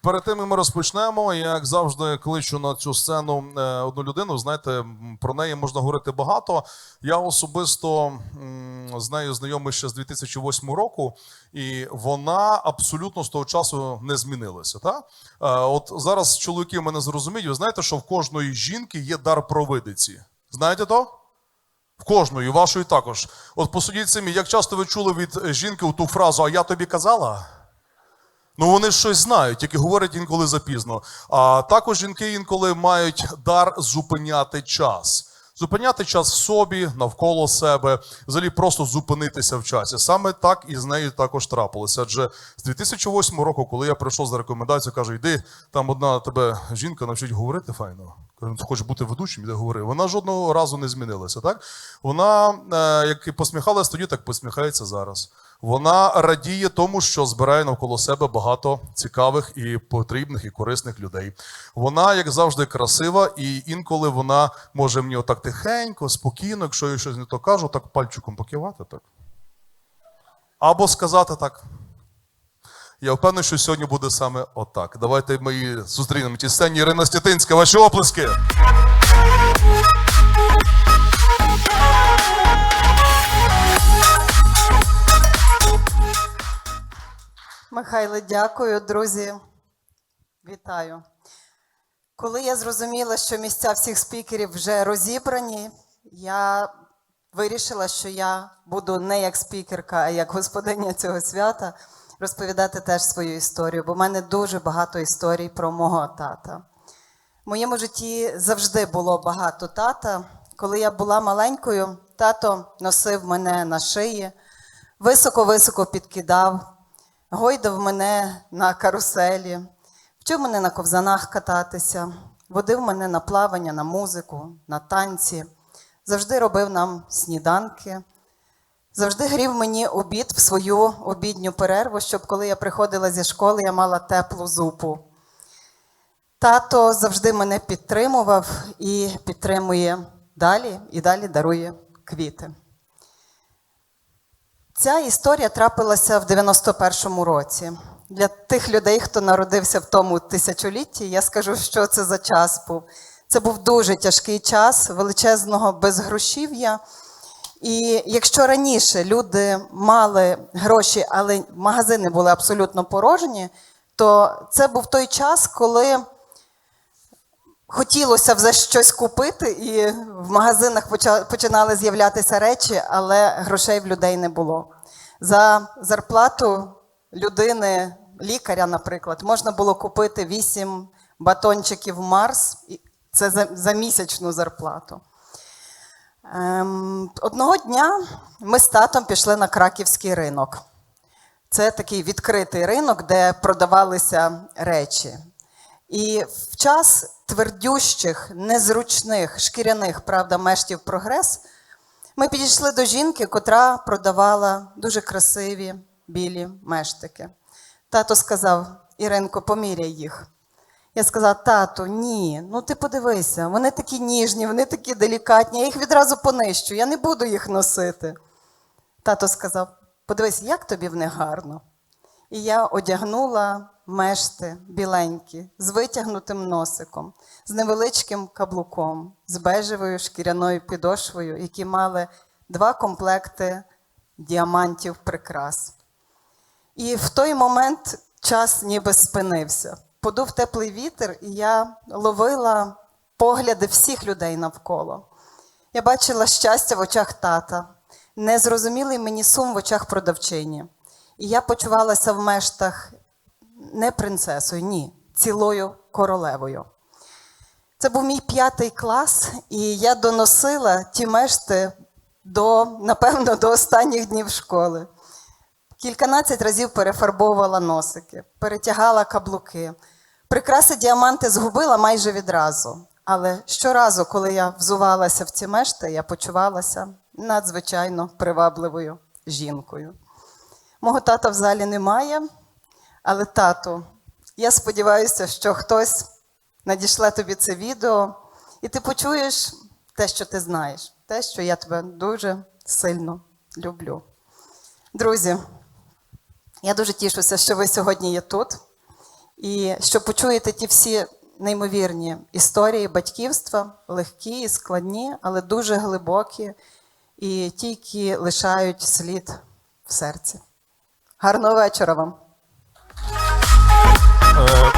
Перед тим ми розпочнемо, я, як завжди кличу на цю сцену е, одну людину. Знаєте, про неї можна говорити багато. Я особисто з нею знайомий ще з 2008 року, і вона абсолютно з того часу не змінилася. Та? Е, От зараз чоловіки мене зрозуміють. Ви знаєте, що в кожної жінки є дар провидиці. Знаєте то? В кожної, вашої також. От посудіть самі, як часто ви чули від жінки ту фразу, а я тобі казала? Ну, вони щось знають, тільки говорять інколи запізно. А також жінки інколи мають дар зупиняти час. Зупиняти час в собі, навколо себе, взагалі просто зупинитися в часі. Саме так і з нею також трапилося. Адже з 2008 року, коли я прийшов за рекомендацією, кажу, йди, там одна тебе жінка навчить говорити файно. Ти хочеш бути ведучим, іди говори. Вона жодного разу не змінилася. Так? Вона, е, як і посміхалась тоді, так посміхається зараз. Вона радіє тому, що збирає навколо себе багато цікавих і потрібних і корисних людей. Вона, як завжди, красива, і інколи вона може мені отак тихенько, спокійно, якщо я щось не то кажу, так пальчиком покивати. так. Або сказати так. Я впевнений, що сьогодні буде саме отак. Давайте ми зустрінемо. Ті сцені Ірина Стятинська, ваші оплески. Михайле, дякую, друзі. Вітаю. Коли я зрозуміла, що місця всіх спікерів вже розібрані, я вирішила, що я буду не як спікерка, а як господиня цього свята розповідати теж свою історію, бо в мене дуже багато історій про мого тата. В моєму житті завжди було багато тата. Коли я була маленькою, тато носив мене на шиї, високо-високо підкидав, гойдав мене на каруселі, вчив мене на ковзанах кататися, водив мене на плавання, на музику, на танці, завжди робив нам сніданки, завжди грів мені обід в свою обідню перерву, щоб коли я приходила зі школи, я мала теплу зупу. Тато завжди мене підтримував і підтримує далі, і далі дарує квіти. Ця історія трапилася в 91-му році. Для тих людей, хто народився в тому тисячолітті, я скажу, що це за час був. Це був дуже тяжкий час величезного безгрошів'я. І якщо раніше люди мали гроші, але магазини були абсолютно порожні, то це був той час, коли хотілося вже щось купити, і в магазинах починали з'являтися речі, але грошей в людей не було. За зарплату людини, лікаря, наприклад, можна було купити 8 батончиків Марс, і це за, за місячну зарплату. Ем, одного дня ми з татом пішли на краківський ринок. Це такий відкритий ринок, де продавалися речі. І в час твердющих, незручних, шкіряних, правда, мештів прогрес, ми підійшли до жінки, котра продавала дуже красиві білі мештики. Тато сказав: Іринко, поміряй їх. Я сказала, тату, ні, ну ти подивися, вони такі ніжні, вони такі делікатні, я їх відразу понищу, я не буду їх носити. Тато сказав: подивись, як тобі в них гарно. І я одягнула мешти біленькі, з витягнутим носиком, з невеличким каблуком, з бежевою шкіряною підошвою, які мали два комплекти діамантів прикрас. І в той момент час ніби спинився. Подув теплий вітер, і я ловила погляди всіх людей навколо. Я бачила щастя в очах тата, незрозумілий мені сум в очах продавчині. І я почувалася в мештах не принцесою, ні, цілою королевою. Це був мій п'ятий клас, і я доносила ті мешти до, напевно, до останніх днів школи. Кільканадцять разів перефарбовувала носики, перетягала каблуки. Прикраси діаманти згубила майже відразу. Але щоразу, коли я взувалася в ці мешти, я почувалася надзвичайно привабливою жінкою. Мого тата в залі немає, але тату, я сподіваюся, що хтось надішле тобі це відео, і ти почуєш те, що ти знаєш, те, що я тебе дуже сильно люблю. Друзі, я дуже тішуся, що ви сьогодні є тут. І що почуєте ті всі неймовірні історії батьківства, легкі і складні, але дуже глибокі, і ті, які лишають слід в серці. Гарного вечора вам! Е,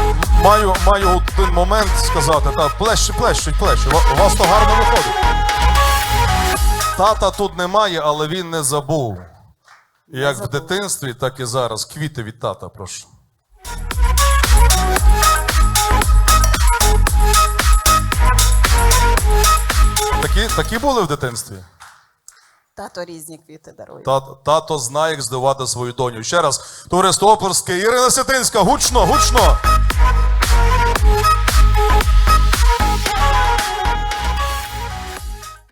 маю, маю один момент сказати. Так, плещі, плещуть, плещуть. У вас то гарно виходить. Тата тут немає, але він не забув. Як в забув. дитинстві, так і зараз. Квіти від тата, прошу. Такі були в дитинстві? Тато різні квіти дарує. Тато, тато знає, як здивувати свою доню. Ще раз, товариство Оперське, Ірина Сятинська, гучно, гучно!